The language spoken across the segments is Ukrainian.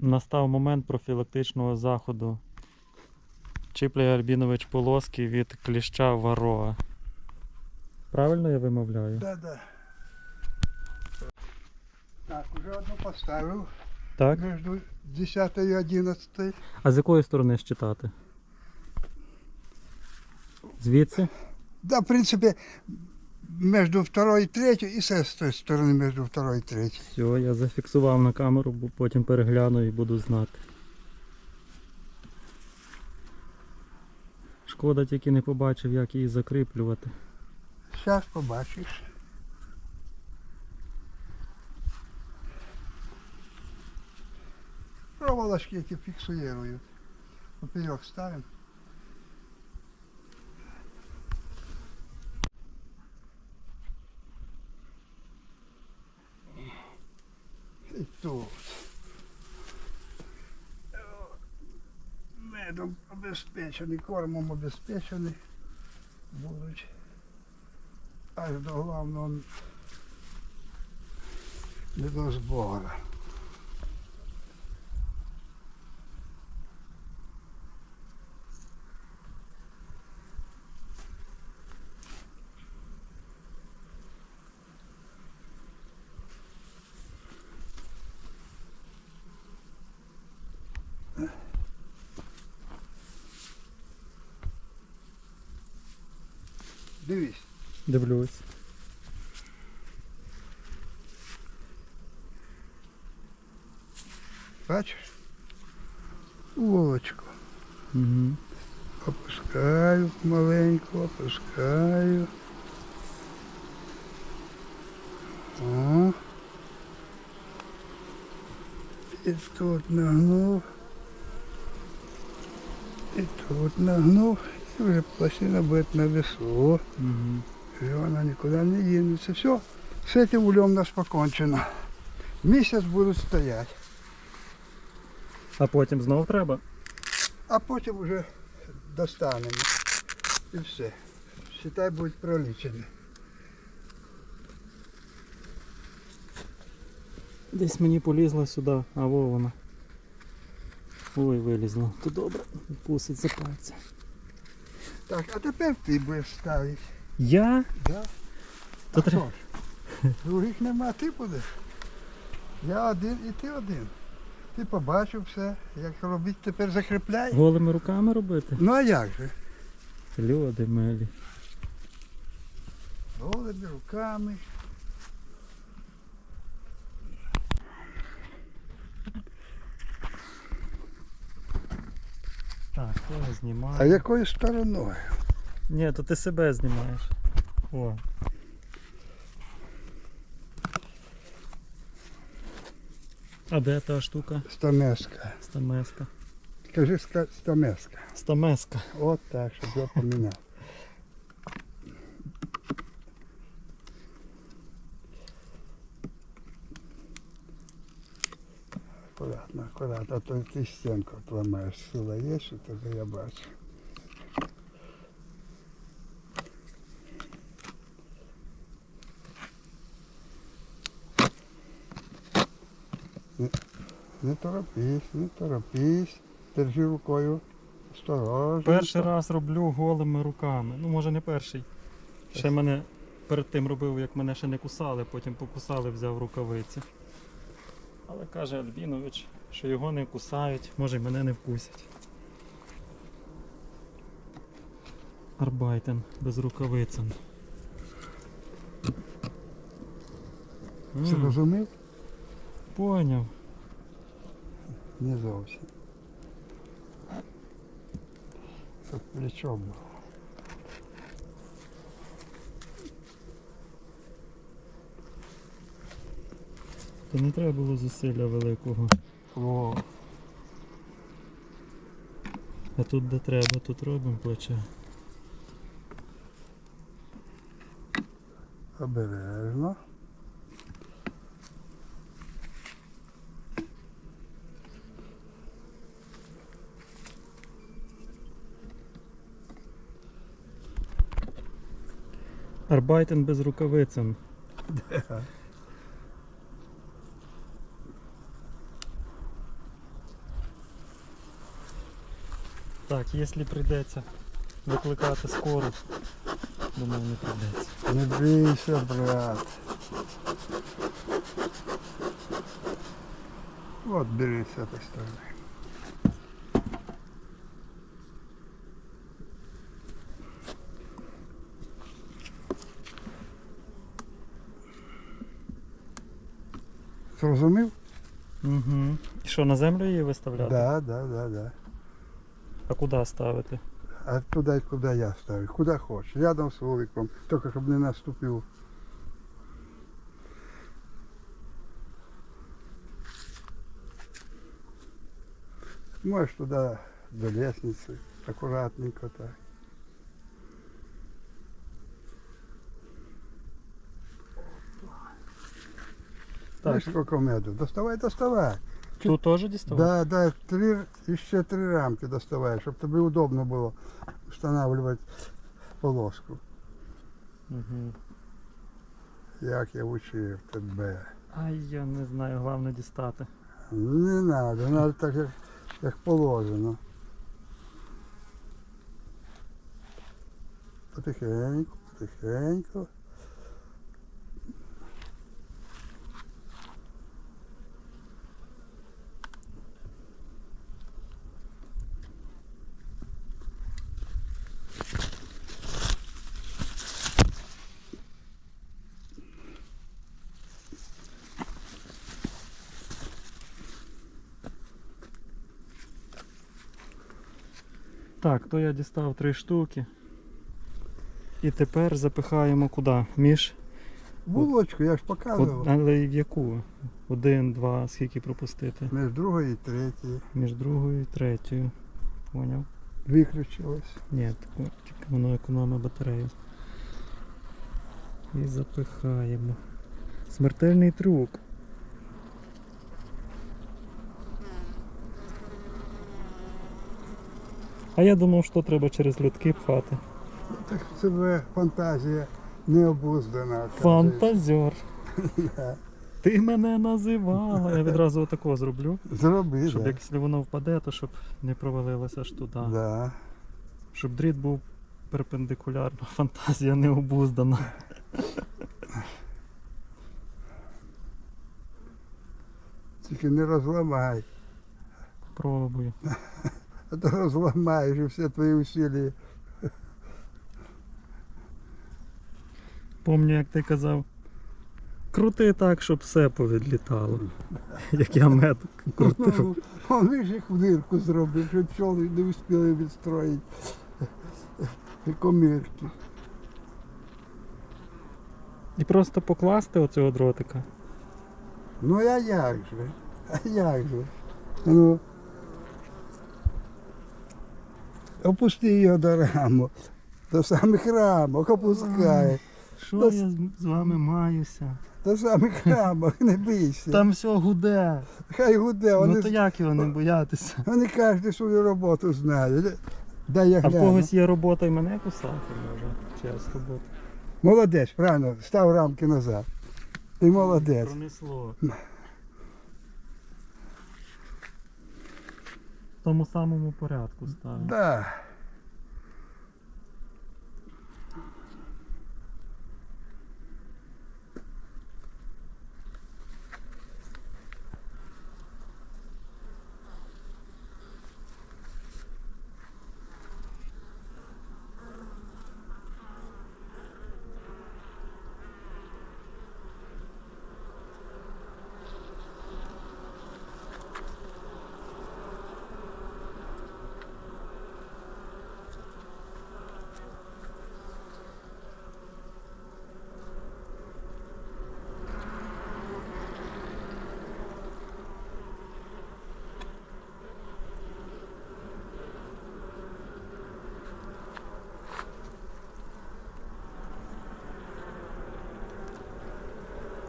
настав момент профілактичного заходу. Чіпляє Альбінович полоски від кліща вароа. Правильно я вимовляю? Да, да. Так, уже одну поставив Так? между 10 и 11. А з якої сторони щитати? Звідси? Да, в принципе, между второй и третьей, и с той стороны между второй и третьей. Все, я зафіксував на камеру, бо потім перегляну і буду знати. Шкода тільки не побачив, як її закріплювати. Сейчас побачиш. Проволочки эти фиксируют. Поперек ставим. І тут. Медом обезпечений, кормом обезпечений. Будуть аж до головного недозбору. Дивись. Дивлюсь. Бачиш? Вулочку. Угу. Опускаю маленько, опускаю. О. І тут нагнув. І тут нагнув І вже пластина буде на весу. Угу. И она никуда не денется. Все, с этим ульем у нас покончено. Месяц будут стоять, А потім знов треба? а потім уже достанемо. І все. Считай, будуть пролічені. Десь мені полізла сюди, а во вона. Ой, вилізла. То добре, кусить за пальця. Так, а тепер ти будеш ставити. Я? Да? То а треба. що ж? Других нема, ти будеш. Я один і ти один. Ти побачив все, як робити тепер закріпляй. Голими руками робити? Ну а як же? Люди милі. Голими руками. Так, я знімаю. А якою стороною? Ні, то ти себе знімаєш. О. А де та штука? Стамеска. Стамеска. Скажи ска- стамеска. Стамеска. От так, щоб я поміняв. Аккуратно, аккуратно, а то ти стінку отламаєш. Сила є, що тебе я бачу. Не, не торопись, не торопись. Держи рукою. Осторожно. Перший раз роблю голими руками. Ну, може не перший. Ще мене перед тим робив, як мене ще не кусали, потім покусали, взяв рукавиці. Але каже Альбінович, що його не кусають, може й мене не вкусять. Арбайтен без рукавицин. М, Зрозумів? Поняв. Не зовсім. Щоб плечо було. То не треба було зусилля великого. О, А тут де треба, тут робимо плече. обережно. Арбайтен без рукавицин. Так, якщо прийдеться викликати скору, думаю, не прийдеться. Не бійся, брат. От бери з цієї сторони. Зрозумів? Угу. І що, на землю її виставляти? Да, да, да, да. А куди ставити? А туди, куди я ставлю, куди хочеш. Рядом з вуликом, тільки щоб не наступив. Можеш туди до лестниці, акуратненько так. Так, Знаєш, скільки меду? Доставай, доставай. Тут теж діставати? Да, да, три, ще три рамки доставай, щоб тобі удобно було встановлювати полоску. Угу. Як я вчив тебе. Ай, я не знаю, головне дістати. Не треба, треба так, як, як положено. Потихеньку, потихеньку. Так, то я дістав три штуки. І тепер запихаємо куди? Між. Булочку, я ж Од... показував. Але в яку? Один, два, скільки пропустити? Між другою і третьою. Між другою і третьою. Поняв? Виключилось. Ні, таку- тільки воно економить батарею. І запихаємо. Смертельний трюк. А я думав, що треба через льотки пхати. Так це фантазія необуздана. Фантазер. Ти мене називала. Я відразу отако зроблю. Зроби, Щоб да. якщо воно впаде, то щоб не провалилося аж туди. Да. Щоб дріт був перпендикулярно, фантазія необуздана. Тільки не розламай. Пробую. А то розламаєш і всі твої усилия. Помню, як ти казав. Крути так, щоб все повідлітало. Як я мед крутив. Вони ж їх в дирку зробив, щоб пчоли не встигли відстроїти. Комірки. І просто покласти оцього дротика. Ну а як же? А як же? Ну. Опусти його до рамок. До самих рамок опускай. Що Та я з- вами маюся? До самих рамок, не бійся. Там все гуде. Хай гуде, Ну то як його не боятися? вони кожен свою роботу знають. Дай я А в когось є робота і мене кусати може. Через роботу. Молодець, правильно, став рамки назад. Ти молодець. Пронесло. Тому самому порядку ставимо. Да.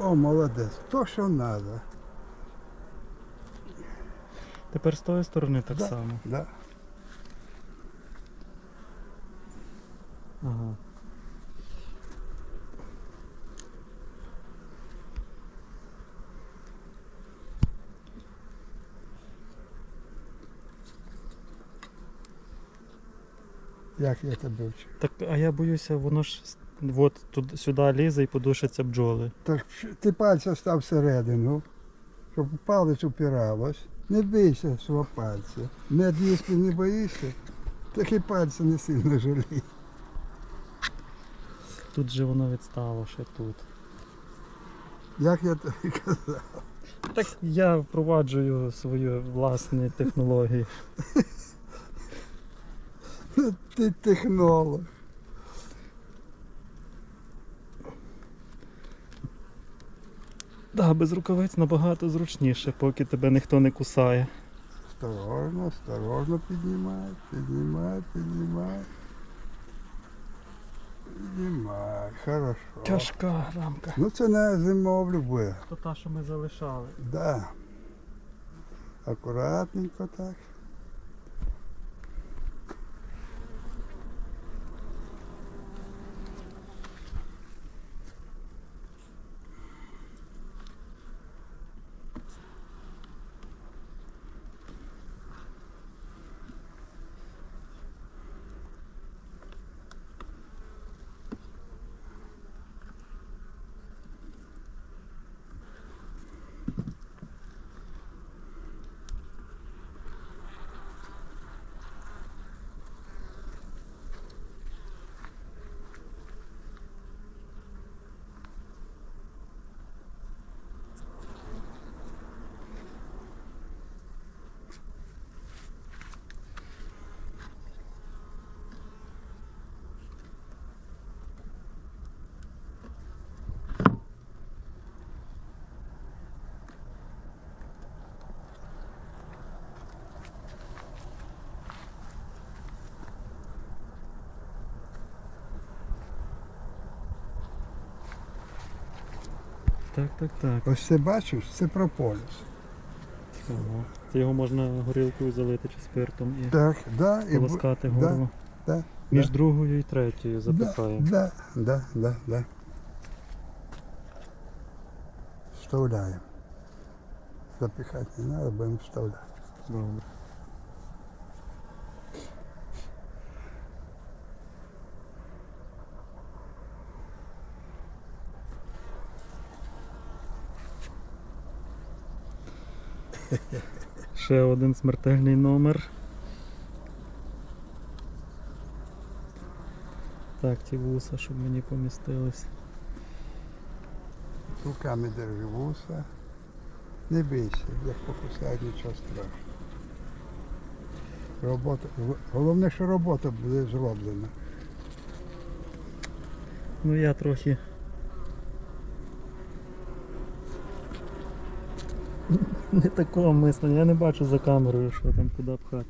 О, молодець. То, що треба. Тепер з тої сторони так Да. само. Да. Ага. Як я тебе вчу? Так, а я боюся, воно ж от туди, сюди лізе і подушаться бджоли. Так ти пальця став всередину, щоб палець упиралось. Не бийся свого пальця. Мед не боїшся, так і пальця не сильно жалій. Тут же воно відстало ще тут. Як я тобі казав. Так я впроваджую свої власні технології. Ти технолог. Да, без рукавиць набагато зручніше, поки тебе ніхто не кусає. Осторожно, осторожно піднімай, піднімай, піднімай. Піднімай, хорошо. Тяжка рамка. Ну це не зимовлю буде. То та, що ми залишали. Да. Акуратненько так. Так, так, так. Ось це бачиш, це прополіс. Ага. Це його можна горілкою залити чи спиртом і Так, да, полоскати да, горло. да, Між да. другою і третьою да, запихаємо. да, да, да, да. Вставляємо. Запихати не треба, будемо вставляти. Добре. Ще один смертельний номер. Так, ті вуса, щоб мені помістились. Руками держи вуса. Не бійся, як покусають, нічого страшного. Робота, головне, що робота буде зроблена. Ну я трохи. Не такого мислення, я не бачу за камерою, що там куди пхати.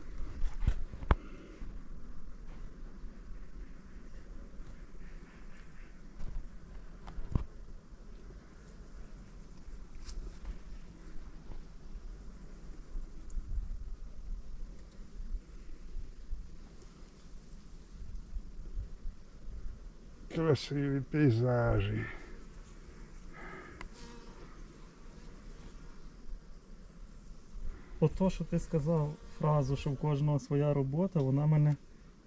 Красиві пейзажі. Ото, що ти сказав фразу, що в кожного своя робота, вона мене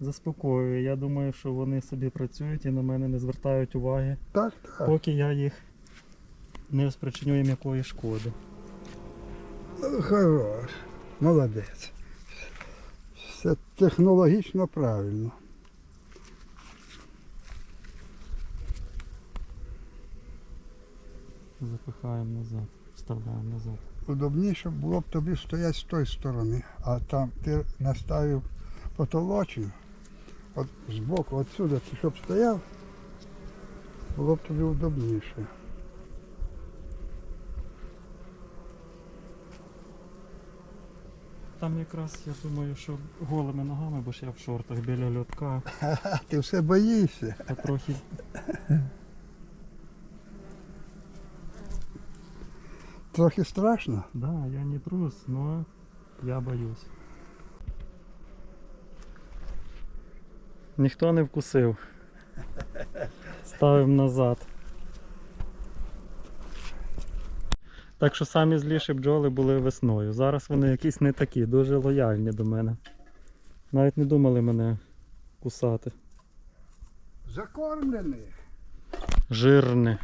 заспокоює. Я думаю, що вони собі працюють і на мене не звертають уваги, Так, так. поки я їх не спричиню їм якої шкоди. Ну, Хорош. Молодець. Все технологічно правильно. Запихаємо назад, вставляємо назад. Удобніше було б тобі стояти з тої сторони, а там ти наставив потолочну, от збоку, отсюди щоб стояв, було б тобі удобніше. Там якраз я думаю, що голими ногами, бо ж я в шортах біля льотка, ти все боїшся. а трохи Трохи страшно. Да, я не трус, но я боюсь. Ніхто не вкусив. Ставимо назад. Так що самі зліші бджоли були весною. Зараз вони якісь не такі, дуже лояльні до мене. Навіть не думали мене кусати. Закормлений. Жирне.